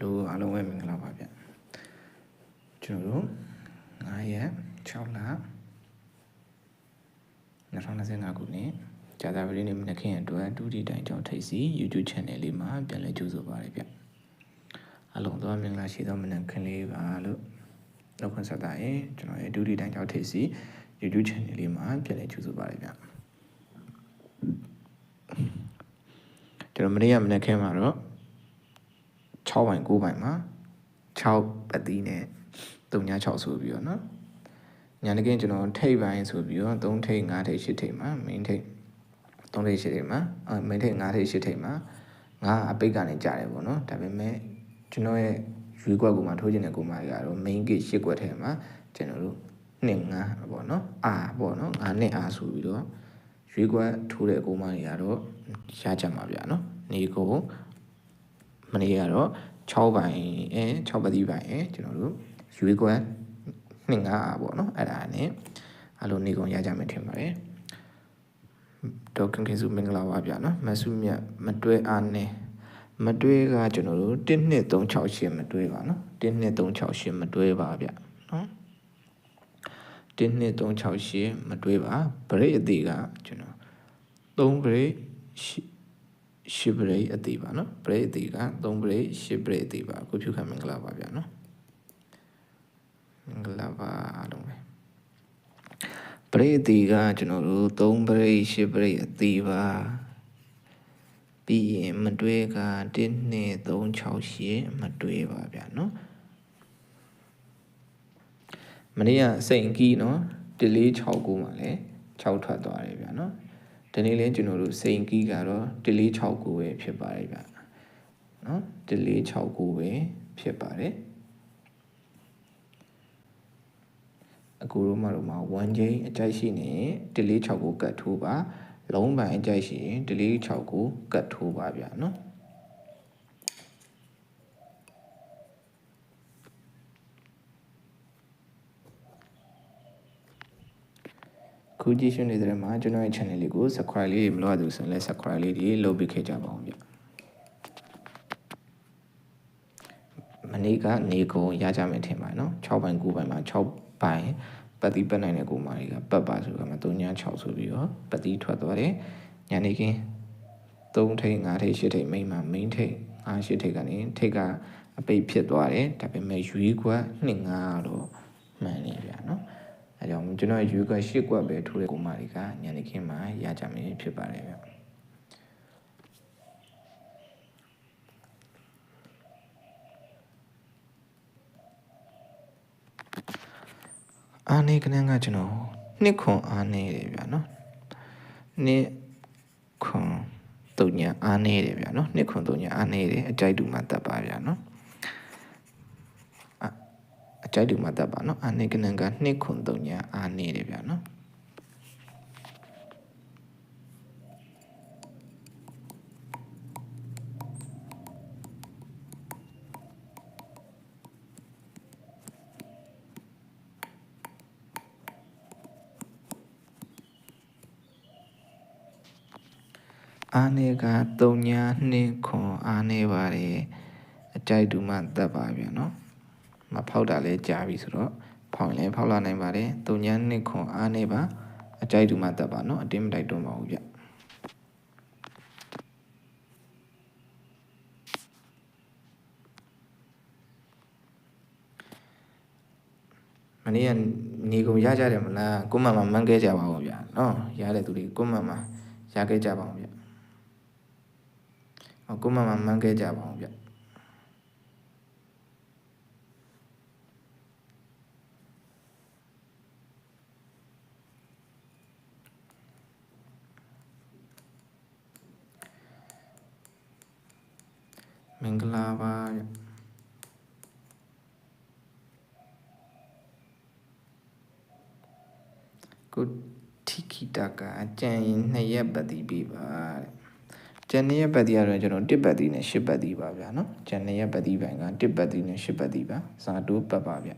လူအားလုံးပဲမင်္ဂလာပါဗျကျွန်တော်တို့9ရက်6လ2025ခုနှစ်ကြာသပတေးနေ့မနက်ခင်းအတွက်ဒုတိတိုင်ကြောင့်ထိပ်စီ YouTube channel လေးမှာပြန်လည်ကြိုဆိုပါရဗျအလုံးသောမင်္ဂလာရှိသောမနက်ခင်းလေးပါလို့လောက်ခွင့်ဆက်တာရင်ကျွန်တော်ရဲ့ဒုတိတိုင်ကြောင့်ထိပ်စီ YouTube channel လေးမှာပြန်လည်ကြိုဆိုပါရဗျကျွန်တော်မနေ့ကမနက်ခင်းမှာတော့ 6ပိုင်9ပိုင်မှာ6ပတ်တီးနဲ့3.6ဆိုပြီးတော့เนาะညာတကင်းကျွန်တော်ထိပ်ပိုင်းဆိုပြီးတော့3ထိပ်5ထိပ်10ထိပ်မှာ main ထိပ်3ထိပ်10ထိပ်မှာအဲ main ထိပ်5ထိပ်10ထိပ်မှာငါအပိတ်ကနေကြာတယ်ပေါ့နော်ဒါပေမဲ့ကျွန်တော်ရဲ့ရွေးကွက်ကူမှာထိုးခြင်းတဲ့ကူမှာကတော့ main gate 10ကွက်ထဲမှာကျွန်တော်တို့နှစ်ငါပေါ့နော်အာပေါ့နော်ငါနှစ်အာဆိုပြီးတော့ရွေးကွက်ထိုးတဲ့ကူမှာတွေကတော့ရကြမှာဗျာနော်နေကို မနေ့ကတော့6ပိုင်းအဲ6ပတ်တိပိုင်းအဲကျွန်တော်တို့ရွေးကွက်နှစ်ငါအားပေါ့နော်အဲ့ဒါနဲ့အလိုနေကုန်ရကြမယ်ထင်ပါတယ်ဒေါက်ခင်ခင်စုမင်္ဂလာပါဗျာနော်မဆုမြတ်မတွဲအားနဲ့မတွဲကကျွန်တော်တို့1 2 3 6 8မတွဲပါနော်1 2 3 6 8မတွဲပါဗျနော်1 2 3 6 8မတွဲပါဗရိတ်အသေးကကျွန်တော်3ဗ ရိတ်ရှစ်ပရိတ်အသေးပါနော်ပရိတ်အသေးက3ပရိတ်ရှစ်ပရိတ်အသေးပါကိုဖြူခမင်္ဂလာပါဗျာနော်မင်္ဂလာပါအားလုံးပဲပရိတ်အသေးကကျွန်တော်တို့3ပရိတ်ရှစ်ပရိတ်အသေးပါပြီးရင်မတွဲက1 2 3 6 8မတွဲပါဗျာနော်မနေ့ကစိန်ကီးနော်တလေး6ကိုမှလည်း6ထွက်သွားတယ်ဗျာနော် ဒီနေ့လည်းကျွန်တော်တို့စိန်ကီးကတော့1469ပဲဖြစ်ပါတယ်ဗျနော်1469ပဲဖြစ်ပါတယ်အခုတော့မှတော့မှ1ချိန်အကြိုက်ရှိနေ1469ကတ်ထိုးပါလုံးပိုင်အကြိုက်ရှိရင်1469ကတ်ထိုးပါဗျနော် ခုကြည့်ရှုနေတဲ့မှာကျွန်တော်ရဲ့ channel လေးကို subscribe လေးမလုပ်ရသေးဘူးဆိုရင်လည်း subscribe လေးတွေလုပ်ပေးခဲ့ကြပါအောင်ဗျမနေ့ကနေကုန်ရကြမယ်ထင်ပါတယ်နော်6ပိုင်း9ပိုင်းမှာ6ပိုင်းပတ်တိပတ်နိုင်တဲ့ကိုမာတွေကပတ်ပါဆိုတော့မှ3ည6ဆိုပြီးတော့ပတ်တိထွက်သွားတယ်ညနေခင်း3ထိပ်5ထိပ်10ထိပ်မိန်မှာ main ထိပ်5 10ထိပ်ကနေထိပ်ကအပိတ်ဖြစ်သွားတယ်ဒါပေမဲ့ရွေးကွက်2 5တော့မှန်နေဗျာနော် အဲကြောင့်ကျွန်တော်ရွေးကွက်၈ကွက်ပဲထိုးတဲ့ကိုမာတွေကညနေခင်းမှာရကြမယ်ဖြစ်ပါတယ်ဗျအာနေကနန်းကကျွန်တော်နှစ်ခွန်အာနေတယ်ဗျာနော်နှစ်ခွန်တုံညာအာနေတယ်ဗျာနော်နှစ်ခွန်တုံညာအာနေတယ်အကြိုက်တူမှတတ်ပါဗျာနော် အကြိုက်တူမှတတ်ပါနော်အာနေကနန်းကနှစ်ခွန်တုံညာအာနေတယ်ဗျာနော်အာနေက3ညာ2ခွန်အာနေပါတယ်အကြိုက်တူမှတတ်ပါဗျာနော် မဖောက်တာလဲကြာပြီဆိုတော့ဖောက်ရင်လည်းဖောက်လာနိုင်ပါတယ်3ညာ2ခွန်အာနေပါအကြိုက်တူမှတတ်ပါနော်အတင်းမတိုက်တွန်းပါဘူးဗျမနေ့ကနေကုန်ရကြတယ်မလားကိုမမမှန်းခဲ့ကြပါဦးဗျာနော်ရတဲ့သူတွေကိုမမရခဲ့ကြပါဦးဗျာကိုမမမှန်းခဲ့ကြပါအောင်ဗျမ င်္ဂလာပါဗျကိုတီကီတာကအကြံရင်နှစ်ရက်ပတ်တီးပြပါတဲ့ကျန်တဲ့ပတ်တီကတော့ကျွန်တော်တစ်ပတ်တီနဲ့ရှစ်ပတ်တီပါဗျာနော်ကျန်တဲ့ပတ်တီပိုင်းကတစ်ပတ်တီနဲ့ရှစ်ပတ်တီပါဇာတိုးပတ်ပါဗျ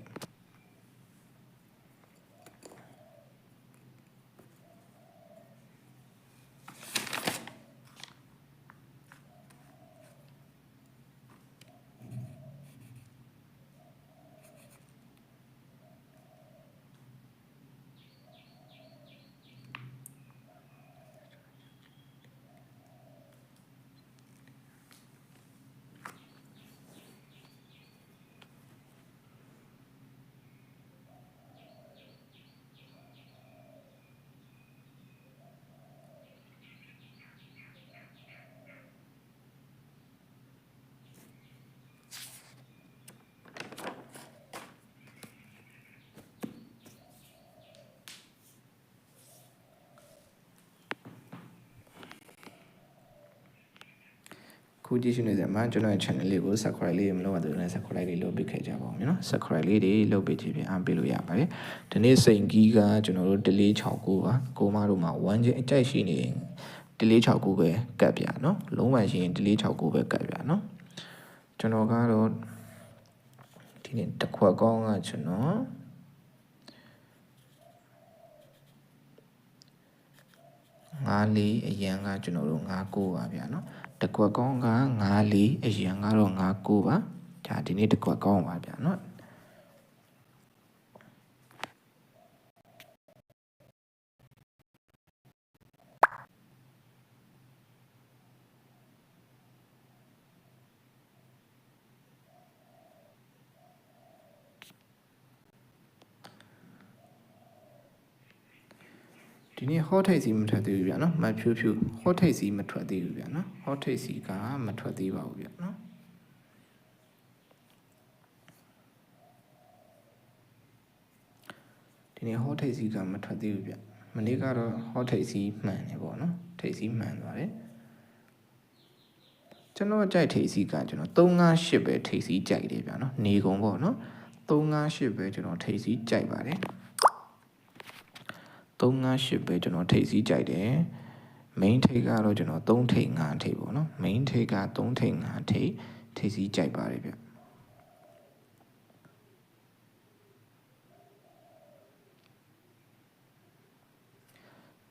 ခုကြည့်ရှုနေကြမှာကျွန်တော်ရဲ့ channel လေးကို subscribe လေးမလုပ်ရသေးဘူးလည်း subscribe လေးလုပ်ပေးခဲ့ကြပါဦးနော် subscribe လေးတွေလုပ်ပေးခြင်းဖြင့်အားပေးလို့ရပါတယ်ဒီနေ့စိန်ကြီးကကျွန်တော်တို့1469ပါကိုမတို့မှာ1ချင်းအကြိုက်ရှိနေ1469ပဲကတ်ပြနော်လုံးဝရှိရင်1469ပဲကတ်ပြနော်ကျွန်တော်ကတော့ဒီနေ့တစ်ခွက်ကောင်းကကျွန်တော်ငါးလေးအရန်ကကျွန်တော်တို့ငါးကိုပါဗျာနော် တကွက်ကောင်းကငါးလေးအရန်ကတော့ငါးကိုပါဒါဒီနေ့တကွက်ကောင်းပါဗျာနော် ဒီနေ့ hot take စီမထွက်သေးဘူးဗျာနော်မဖြူဖြူ hot take စီမထွက်သေးဘူးဗျာနော် hot take စီကမထွက်သေးပါဘူးဗျာနော်ဒီနေ့ hot take စီကမထွက်သေးဘူးဗျမနေ့ကတော့ hot take စီမှန်တယ်ပေါ့နော်ထိတ်စီမှန်သွားတယ်ကျွန်တော်ကြိုက်ထိတ်စီကကျွန်တော်358ပဲထိတ်စီကြိုက်တယ်ဗျာနော်နေကုန်ပေါ့နော်358ပဲကျွန်တော်ထိတ်စီကြိုက်ပါတယ် 358ပဲကျွန်တော်ထိပ်စီးကြိုက်တယ် main ထိပ်ကတော့ကျွန်တော်3ထိပ်5ထိပ်ပေါ့နော် main ထိပ်က3ထိပ်5ထိပ်ထိပ်စီးကြိုက်ပါတယ်ဗျ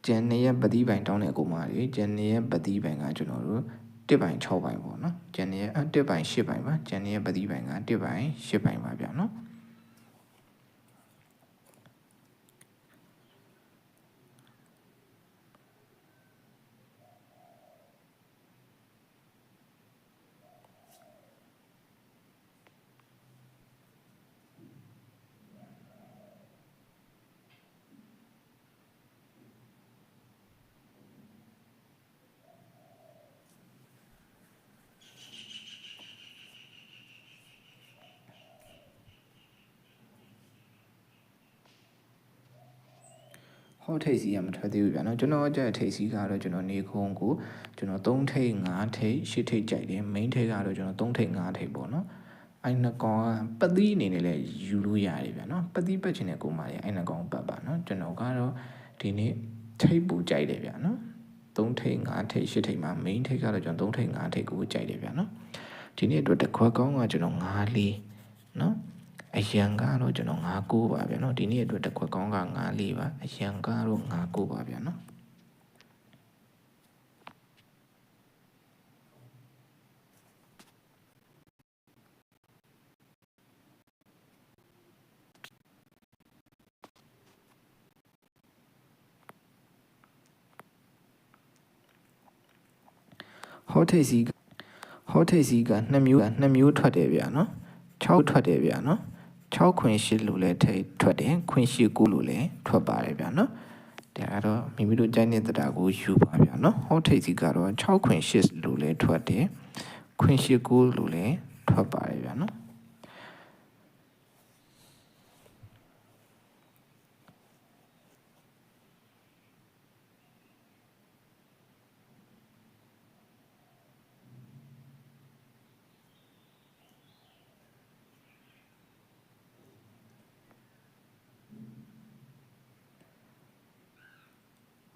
ကျန်နေရပတိပိုင်တောင်းတဲ့အကူမကြီးကျန်နေရပတိပိုင်ကကျွန်တော်တို့1ပိုင်6ပိုင်ပေါ့နော်ကျန်နေရ1ပိုင်8ပိုင်ပါကျန်နေရပတိပိုင်က1ပိုင်8ပိုင်ပါဗျာနော် ဟောထိတ်စီကမထွက်သေးဘူးဗျာနော်ကျွန်တော်ကြက်ထိတ်စီကတော့ကျွန်တော်နေခုံးကိုကျွန်တော်3ထိတ်5ထိတ်10ထိတ်ကြိုက်တယ် main ထိတ်ကတော့ကျွန်တော်3ထိတ်5ထိတ်ပေါ့နော်အဲ့နှကောင်ကပတိအနေနဲ့လည်းယူလို့ရတယ်ဗျာနော်ပတိပတ်ချင်တဲ့ကိုမလေးအဲ့နှကောင်ပတ်ပါနော်ကျွန်တော်ကတော့ဒီနေ့ထိတ်ပူကြိုက်တယ်ဗျာနော်3ထိတ်5ထိတ်10ထိတ်မှာ main ထိတ်ကတော့ကျွန်တော်3ထိတ်5ထိတ်ကိုကြိုက်တယ်ဗျာနော်ဒီနေ့အတွက်တစ်ခွက်ကောင်းကကျွန်တော်5လေးနော် အရန်ကတော့ကျွန်တော်9ကိုပါဗျာနော်ဒီနေ့အတွက်တစ်ခွက်ကောင်းက9လေးပါအရန်ကတော့9ကိုပါဗျာနော်ဟောထိတ်စီဟောထိတ်စီက2မျိုး2မျိုးထွက်တယ်ဗျာနော်6ထွက်တယ်ဗျာနော် 6ခွင်8လို့လည်းထိထွက်တယ်ခွင်89လို့လည်းထွက်ပါတယ်ဗျာနော်ဒါကတော့မိမိတို့ကြိုက်တဲ့တရားကိုယူပါဗျာနော်ဟောထိတ်စီကတော့6ခွင်8လို့လည်းထွက်တယ်ခွင်8 9လို့လည်းထွက်ပါတယ်ဗျာနော်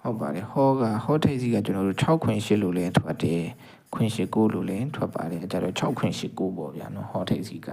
ဟုတ်ပါတယ်ဟောကဟောထိတ်စီကကျွန်တော်တို့6ခွင်8လို့လည်းထွက်တယ်ခွင်8 9လို့လည်းထွက်ပါတယ်အဲကြတော့6ခွင်8 9ပေါ့ဗျာနော်ဟောထိတ်စီက